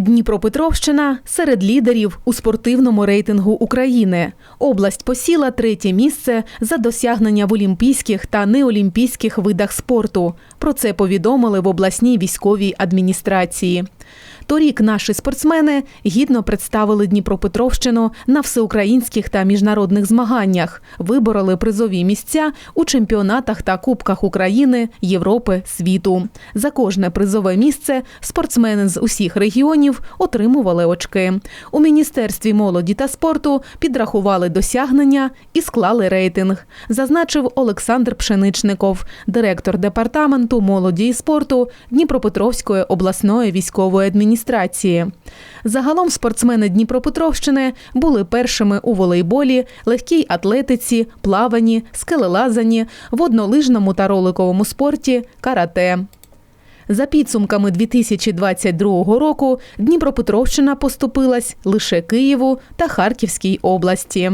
Дніпропетровщина серед лідерів у спортивному рейтингу України. Область посіла третє місце за досягнення в олімпійських та неолімпійських видах спорту. Про це повідомили в обласній військовій адміністрації. Торік наші спортсмени гідно представили Дніпропетровщину на всеукраїнських та міжнародних змаганнях, вибороли призові місця у чемпіонатах та кубках України, Європи, світу. За кожне призове місце спортсмени з усіх регіонів отримували очки. У міністерстві молоді та спорту підрахували досягнення і склали рейтинг, зазначив Олександр Пшеничников, директор департаменту молоді і спорту Дніпропетровської обласної військової адміністрації. Загалом спортсмени Дніпропетровщини були першими у волейболі, легкій атлетиці, плаванні, скелелазанні, воднолижному та роликовому спорті, карате. За підсумками 2022 року Дніпропетровщина поступилась лише Києву та Харківській області.